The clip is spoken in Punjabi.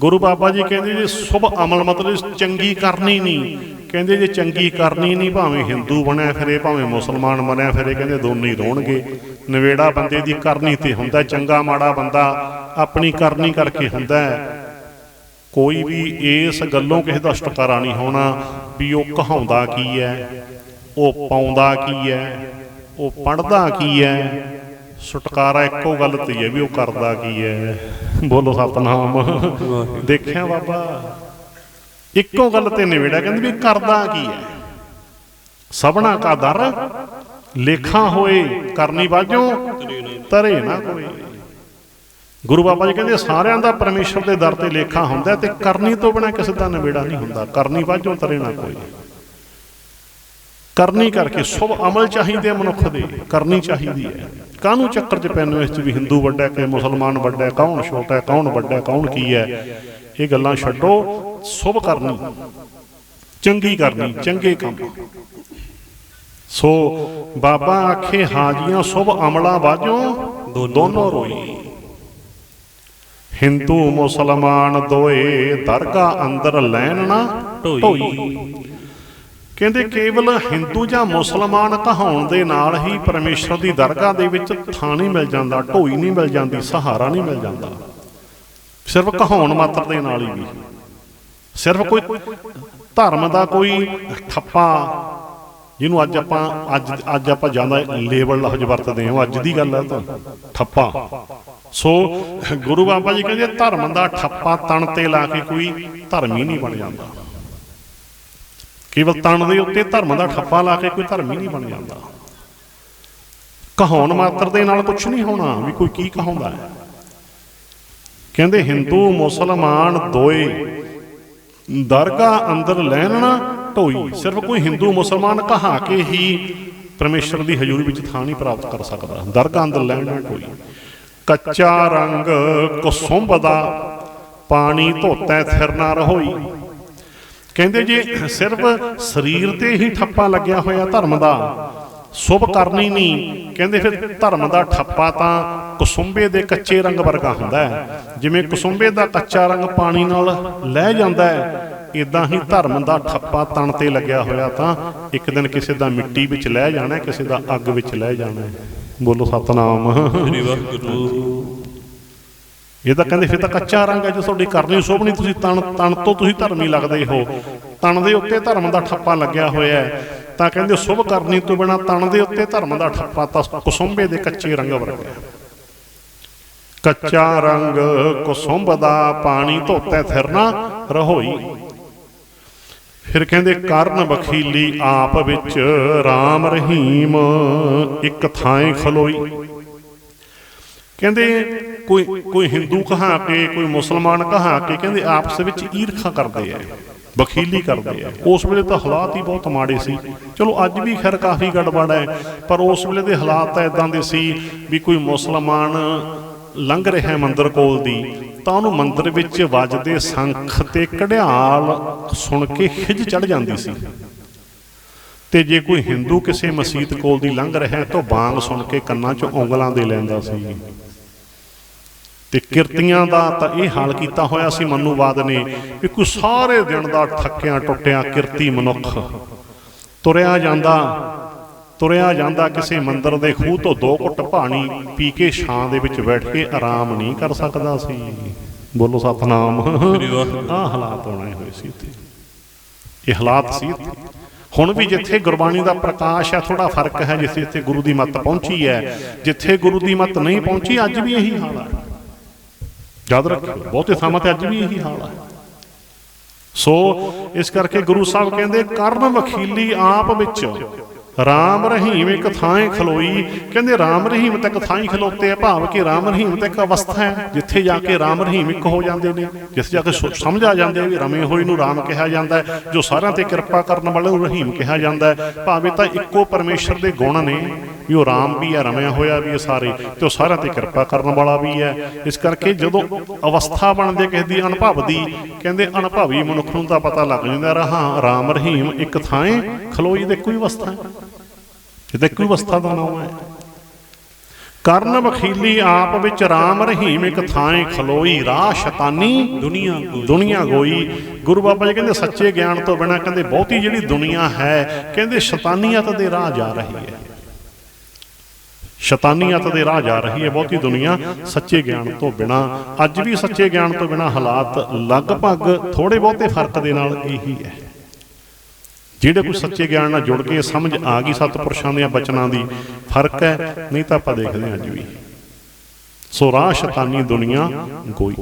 ਗੁਰੂ ਬਾਬਾ ਜੀ ਕਹਿੰਦੇ ਜੀ, ਸੁਭ ਅਮਲ ਮਤਲਬ ਚੰਗੀ ਕਰਨੀ ਨਹੀਂ। ਕਹਿੰਦੇ ਜੇ ਚੰਗੀ ਕਰਨੀ ਨਹੀਂ, ਭਾਵੇਂ ਹਿੰਦੂ ਬਣਿਆ ਫਿਰੇ, ਭਾਵੇਂ ਮੁਸਲਮਾਨ ਬਣਿਆ ਫਿਰੇ, ਕਹਿੰਦੇ ਦੋਨੇ ਹੀ ਰੋਣਗੇ। ਨਵੇੜਾ ਬੰਦੇ ਦੀ ਕਰਨੀ ਤੇ ਹੁੰਦਾ, ਚੰਗਾ ਮਾੜਾ ਬੰਦਾ ਆਪਣੀ ਕਰਨੀ ਕਰਕੇ ਹੁੰਦਾ ਕੋਈ ਵੀ ਇਸ ਗੱਲੋਂ ਕਿਸੇ ਦਾ ਛੁਟਕਾਰਾ ਨਹੀਂ ਹੋਣਾ ਵੀ ਉਹ ਕਹਾਉਂਦਾ ਕੀ ਹੈ, ਉਹ ਪਾਉਂਦਾ ਕੀ ਹੈ, ਉਹ ਪੜਦਾ ਕੀ ਹੈ। ਛੁਟਕਾਰਾ ਇੱਕੋ ਗੱਲ ਤੇ ਹੈ ਵੀ ਉਹ ਕਰਦਾ ਕੀ ਹੈ। ਬੋਲੋ ਸਤਨਾਮ। ਦੇਖਿਆ ਬਾਬਾ, ਇੱਕੋ ਗੱਲ ਤੇ ਨਿਵੇੜਾ ਕਹਿੰਦੇ ਵੀ ਕਰਦਾ ਕੀ ਹੈ। ਸਭਨਾ ਕਾ ਦਰ, ਲੇਖਾਂ ਹੋਏ, ਕਰਨੀ ਬਾਝੋਂ ਤਰੇ ਨਾ ਕੋਈ। ਗੁਰੂ ਬਾਬਾ ਜੀ ਕਹਿੰਦੇ, ਸਾਰਿਆਂ ਦਾ ਪਰਮੇਸ਼ਰ ਦੇ ਦਰ ਤੇ ਲੇਖਾ ਹੁੰਦਾ ਤੇ ਕਰਨੀ ਤੋਂ ਬਿਨਾ ਕਿਸੇ ਦਾ ਨਿਬੇੜਾ ਨਹੀਂ ਹੁੰਦਾ। ਕਰਨੀ ਬਾਝੋਂ ਤਰੇ ਨਾ ਕੋਈ। ਕਰਨੀ ਕਰਕੇ ਸ਼ੁਭ ਅਮਲ ਚਾਹੀਦੇ ਮਨੁੱਖ ਦੇ ਕਰਨੀ ਚਾਹੀਦੀ ਹੈ। ਕਾਹਨੂੰ ਚੱਕਰ 'ਚ ਪੈਣ ਵਿੱਚ ਵੀ ਹਿੰਦੂ ਵੱਡਾ ਕਿ ਮੁਸਲਮਾਨ ਵੱਡਾ ਕੌਣ ਛੋਟਾ ਕੌਣ ਵੱਡਾ ਕੌਣ ਕੀ ਹੈ? ਇਹ ਗੱਲਾਂ ਛੱਡੋ ਸ਼ੁਭ ਕਰਨੀ ਚੰਗੀ ਕਰਨੀ ਚੰਗੇ ਕੰਮ। ਸੋ ਬਾਬਾ ਆਖੇ ਹਾਜੀਆਂ ਸ਼ੁਭ ਅਮਲਾਂ ਬਾਝੋਂ ਦੋਨੋਂ ਰੋਈ। ਹਿੰਦੂ ਮੁਸਲਮਾਨ ਦੋਏ ਦਰਗਾਹ ਅੰਦਰ ਲੈਣ ਨਾ ਢੋਈ। ਕਹਿੰਦੇ ਕੇਵਲ ਹਿੰਦੂ ਜਾਂ ਮੁਸਲਮਾਨ ਕਹਾਉਣ ਦੇ ਨਾਲ ਹੀ ਪਰਮੇਸ਼ਰ ਦੀ ਦਰਗਾਹ ਦੇ ਵਿੱਚ ਥਾਂ ਨਹੀਂ ਮਿਲ ਜਾਂਦਾ ਢੋਈ ਨਹੀਂ ਮਿਲ ਜਾਂਦੀ ਸਹਾਰਾ ਨਹੀਂ ਮਿਲ ਜਾਂਦਾ। ਸਿਰਫ ਕਹਾਉਣ ਮਾਤਰ ਦੇ ਨਾਲ ਹੀ ਵੀ। ਸਿਰਫ ਕੋਈ ਧਰਮ ਦਾ ਕੋਈ ਠੱਪਾ ਜਿਹਨੂੰ ਅੱਜ ਆਪਾਂ ਅੱਜ ਅੱਜ ਆਪਾਂ ਜਾਂਦਾ ਲੇਬਲ ਲਫ਼ਜ਼ ਵਰਤਦੇ ਹਾਂ ਉਹ ਅੱਜ ਦੀ ਗੱਲ ਹੈ ਤਾਂ ਠੱਪਾ। ਸੋ ਗੁਰੂ ਬਾਬਾ ਜੀ ਕਹਿੰਦੇ ਧਰਮ ਦਾ ਠੱਪਾ ਤਣ ਤੇ ਲਾ ਕੇ ਕੋਈ ਧਰਮੀ ਨਹੀਂ ਬਣ ਜਾਂਦਾ। ਕੇਵਲ ਤਣ ਦੇ ਉੱਤੇ ਧਰਮ ਦਾ ਠੱਪਾ ਲਾ ਕੇ ਕੋਈ ਧਰਮ ਹੀ ਨਹੀਂ ਬਣ ਜਾਂਦਾ। ਕਹਾਉਣ ਮਾਤਰ ਦੇ ਨਾਲ ਕੁਝ ਨਹੀਂ ਹੋਣਾ, ਵੀ ਕੋਈ ਕੀ ਕਹਾਉਂਦਾ ਹੈ। ਕਹਿੰਦੇ, ਹਿੰਦੂ, ਮੁਸਲਮਾਨ, ਦੋਏ, ਦਰਗਾਹ ਅੰਦਰ ਲੈਣਾ ਢੋਈ, ਸਿਰਫ ਕੋਈ ਹਿੰਦੂ, ਮੁਸਲਮਾਨ ਕਹਾ ਕੇ ਹੀ ਪਰਮੇਸ਼ਰ ਦੀ ਹਜ਼ੂਰੀ ਵਿੱਚ ਥਾਂ ਨਹੀਂ ਪ੍ਰਾਪਤ ਕਰ ਸਕਦਾ। ਦਰਗਾਹ ਅੰਦਰ ਲੈਣਾ ਢੋਈ। ਕੱਚਾ ਰੰਗ ਕੁਸੁੰਭ ਦਾ ਪਾਣੀ ਧੋਤਾ, ਥਿਰ ਨਾ ਰਹੋਈ। ਕਹਿੰਦੇ ਜੇ ਸਿਰਫ ਸਰੀਰ ਤੇ ਹੀ ਠੱਪਾ ਲੱਗਿਆ ਹੋਇਆ ਧਰਮ ਦਾ, ਸ਼ੁਭ ਕਰਨੀ ਨਹੀਂ, ਕਹਿੰਦੇ ਫਿਰ ਧਰਮ ਦਾ ਠੱਪਾ ਤਾਂ ਕੁਸੁੰਬੇ ਦੇ ਕੱਚੇ ਰੰਗ ਵਰਗਾ ਹੁੰਦਾ ਹੈ। ਜਿਵੇਂ ਕੁਸੁੰਬੇ ਦਾ ਕੱਚਾ ਰੰਗ ਪਾਣੀ ਨਾਲ ਲੈ ਜਾਂਦਾ ਹੈ ਇਦਾਂ ਹੀ ਧਰਮ ਦਾ ਠੱਪਾ ਤਣ ਤੇ ਲੱਗਿਆ ਹੋਇਆ ਤਾਂ ਇੱਕ ਦਿਨ ਕਿਸੇ ਦਾ ਮਿੱਟੀ ਵਿੱਚ ਲੈ ਜਾਣਾ ਕਿਸੇ ਦਾ ਅੱਗ ਵਿੱਚ ਲੈ ਜਾਣਾ ਬੋਲੋ ਸਤਨਾਮ। ਸ੍ਰੀ ਵਾਹਿਗੁਰੂ। ਇਹ ਤਾਂ ਕਹਿੰਦੇ ਫਿਰ ਤਾਂ ਕੱਚਾ ਰੰਗ ਹੈ, ਜੇ ਤੁਹਾਡੀ ਕਰਨੀ ਸ਼ੋਭ ਨਹੀਂ ਤੁਸੀਂ ਤਣ ਤਣ ਤੋਂ ਤੁਸੀਂ ਧਰਮੀ ਲੱਗਦੇ ਹੋ। ਤਣ ਦੇ ਉੱਤੇ ਧਰਮ ਦਾ ਠੱਪਾ ਲੱਗਿਆ ਹੋਇਆ ਹੈ। ਤਾਂ ਕਹਿੰਦੇ ਸ਼ੁਭ ਕਰਨੀ ਤੋਂ ਬਿਨਾ ਤਣ ਦੇ ਉੱਤੇ ਧਰਮ ਦਾ ਠੱਪਾ ਤਾਂ ਕੁਸੁੰਬੇ ਦੇ ਕੱਚੇ ਰੰਗ ਵਰਗਾ ਕੱਚਾ ਰੰਗ ਕੁਸੁੰਬ ਦਾ, ਪਾਣੀ ਧੋਤੇ ਫਿਰਨਾ ਰਹੋਈ। ਫਿਰ ਕਹਿੰਦੇ ਕਰਨ ਬਖੀਲੀ ਆਪ ਵਿੱਚ RAM ਰਹੀਮ ਇੱਕ ਥਾਂ ਖਲੋਈ। ਕਹਿੰਦੇ ਕੋਈ ਕੋਈ ਹਿੰਦੂ ਕਹਾ ਕੇ, ਕੋਈ ਮੁਸਲਮਾਨ ਕਹਾ ਕੇ, ਕਹਿੰਦੇ ਆਪਸ ਵਿੱਚ ਈਰਖਾ ਕਰਦੇ ਆ ਬਖੀਲੀ ਕਰਦੇ ਆ। ਉਸ ਵੇਲੇ ਤਾਂ ਹਾਲਾਤ ਹੀ ਬਹੁਤ ਮਾੜੇ ਸੀ। ਚਲੋ, ਅੱਜ ਵੀ ਖੈਰ ਕਾਫੀ ਗੜਬੜ ਹੈ, ਪਰ ਉਸ ਵੇਲੇ ਦੇ ਹਾਲਾਤ ਤਾਂ ਇਦਾਂ ਦੇ ਸੀ ਵੀ ਕੋਈ ਮੁਸਲਮਾਨ ਲੰਘ ਰਿਹਾ ਹੈ ਮੰਦਰ ਕੋਲ ਦੀ, ਤਾਂ ਉਹਨੂੰ ਮੰਦਰ ਵਿੱਚ ਵੱਜਦੇ ਸੰਖ ਤੇ ਕਢਿਆਲ ਸੁਣ ਕੇ ਖਿਜ ਚੜ ਜਾਂਦੀ ਸੀ। ਤੇ ਜੇ ਕੋਈ ਹਿੰਦੂ ਕਿਸੇ ਮਸਜਿਦ ਕੋਲ ਦੀ ਲੰਘ ਰਿਹਾ ਤਾਂ ਬਾਂਗ ਸੁਣ ਕੇ ਕੰਨਾਂ 'ਚ ਉਂਗਲਾਂ ਦੇ ਲੈਂਦਾ ਸੀ। ਤੇ ਕਿਰਤੀਆਂ ਦਾ ਤਾਂ ਇਹ ਹਾਲ ਕੀਤਾ ਹੋਇਆ ਸੀ ਮਨੂਵਾਦ ਨੇ ਵੀ ਕੋਈ ਸਾਰੇ ਦਿਨ ਦਾ ਥੱਕਿਆ ਟੁੱਟਿਆ ਕਿਰਤੀ ਮਨੁੱਖ। ਤੁਰਿਆ ਜਾਂਦਾ ਤੁਰਿਆ ਜਾਂਦਾ ਕਿਸੇ ਮੰਦਰ ਦੇ ਖੂਹ ਤੋਂ ਦੋ ਘੁੱਟ ਪਾਣੀ ਪੀ ਕੇ ਛਾਂ ਦੇ ਵਿੱਚ ਬੈਠ ਕੇ ਆਰਾਮ ਨਹੀਂ ਕਰ ਸਕਦਾ ਸੀ। ਬੋਲੋ ਸਤਨਾਮ। ਆਹ ਹਾਲਾਤ ਹੋਣੇ ਹੋਏ ਸੀ ਤੇ ਇਹ ਹਾਲਾਤ ਸੀ। ਹੁਣ ਵੀ ਜਿੱਥੇ ਗੁਰਬਾਣੀ ਦਾ ਪ੍ਰਕਾਸ਼ ਹੈ ਥੋੜਾ ਫ਼ਰਕ ਹੈ ਜਿੱਥੇ ਇੱਥੇ ਗੁਰੂ ਦੀ ਮੱਤ ਪਹੁੰਚੀ ਹੈ। ਜਿੱਥੇ ਗੁਰੂ ਦੀ ਮੱਤ ਨਹੀਂ ਪਹੁੰਚੀ ਅੱਜ ਵੀ ਇਹੀ ਹਾਲ ਹੈ। ਯਾਦ ਰੱਖਿਓ ਬਹੁਤੇ ਥਾਵਾਂ ਤੇ ਅੱਜ ਵੀ ਇਹੀ ਹਾਲ ਹੈ ਸੋ ਇਸ ਕਰਕੇ ਗੁਰੂ ਸਾਹਿਬ ਕਹਿੰਦੇ ਕਰਨ ਵਖੀਲੀ ਆਪ ਵਿੱਚ ਰਾਮ ਰਹੀਮ ਇੱਕ ਥਾਂ ਖਲੋਈ। ਕਹਿੰਦੇ ਰਾਮ ਰਹੀਮ ਤੱਕ ਥਾਂ ਹੀ ਖਲੋਤੇ ਆ ਭਾਵ ਕਿ ਰਾਮ ਰਹੀਮ ਤੱਕ ਅਵਸਥਾ ਹੈ ਜਿੱਥੇ ਜਾ ਕੇ ਰਾਮ ਰਹੀਮ ਇੱਕ ਹੋ ਜਾਂਦੇ ਨੇ ਜਿੱਥੇ ਜਾ ਕੇ ਸਮਝ ਆ ਜਾਂਦੇ ਵੀ ਰਮੇ ਹੋਏ ਨੂੰ ਰਾਮ ਕਿਹਾ ਜਾਂਦਾ ਹੈ ਜੋ ਸਾਰਿਆਂ ਤੇ ਕਿਰਪਾ ਕਰਨ ਵਾਲੇ ਨੂੰ ਰਹੀਮ ਕਿਹਾ ਜਾਂਦਾ ਹੈ। ਭਾਵੇਂ ਤਾਂ ਇੱਕੋ ਪਰਮੇਸ਼ਰ ਦੇ ਗੁਣ ਨੇ ਵੀ ਉਹ ਰਾਮ ਵੀ ਹੈ, ਰਮਿਆ ਹੋਇਆ ਵੀ ਹੈ ਸਾਰੇ, ਤੇ ਉਹ ਸਾਰਿਆਂ ਤੇ ਕਿਰਪਾ ਕਰਨ ਵਾਲਾ ਵੀ ਹੈ। ਇਸ ਕਰਕੇ ਜਦੋਂ ਅਵਸਥਾ ਬਣਦੇ ਕਿਸੇ ਦੀ ਅਨੁਭਵ ਦੀ, ਕਹਿੰਦੇ ਅਨੁਭਵੀ ਮਨੁੱਖ ਨੂੰ ਤਾਂ ਪਤਾ ਲੱਗ ਜਾਂਦਾ ਰਹਾ ਰਾਮ, ਰਹੀਮ ਇੱਕ ਥਾਂ ਖਲੋਈ ਦੇ ਕੋਈ ਅਵਸਥਾ ਹੈ। ਇਹ ਤਾਂ ਇੱਕੋ ਅਵਸਥਾ ਦਾ ਨਾਮ ਹੈ। ਕਰਨ ਬਖੀਲੀ ਆਪ ਵਿੱਚ ਰਾਮ, ਰਹੀਮ ਇੱਕ ਥਾਂ ਖਲੋਈ, ਰਾਹ ਸ਼ੈਤਾਨੀ ਦੁਨੀਆ ਦੁਨੀਆ ਗੋਈ। ਗੁਰੂ ਬਾਬਾ ਜੀ ਕਹਿੰਦੇ, ਸੱਚੇ ਗਿਆਨ ਤੋਂ ਬਿਨਾ ਕਹਿੰਦੇ ਬਹੁਤੀ ਜਿਹੜੀ ਦੁਨੀਆ ਹੈ, ਕਹਿੰਦੇ ਸ਼ੈਤਾਨੀਅਤ ਦੇ ਰਾਹ ਜਾ ਰਹੀ ਹੈ। ਸ਼ੈਤਾਨੀਅਤ ਦੇ ਰਾਹ ਜਾ ਰਹੀ ਹੈ ਬਹੁਤੀ ਦੁਨੀਆ ਸੱਚੇ ਗਿਆਨ ਤੋਂ ਬਿਨਾ। ਅੱਜ ਵੀ ਸੱਚੇ ਗਿਆਨ ਤੋਂ ਬਿਨਾ ਹਾਲਾਤ ਲਗਭਗ ਥੋੜੇ ਬਹੁਤੇ ਫ਼ਰਕ ਦੇ ਨਾਲ ਇਹੀ ਹੈ। ਜਿਹੜੇ ਕੋਈ ਸੱਚੇ ਗਿਆਨ ਨਾਲ ਜੁੜ ਕੇ ਸਮਝ ਆ ਗਈ ਸਤਪੁਰਸ਼ਾਂ ਦੀਆਂ ਬਚਨਾਂ ਦੀ, ਫ਼ਰਕ ਹੈ, ਨਹੀਂ ਤਾਂ ਆਪਾਂ ਦੇਖਦੇ ਹਾਂ ਅੱਜ ਵੀ। ਸੋ ਰਾਹ ਸ਼ੈਤਾਨੀ ਦੁਨੀਆ ਗੋਈ।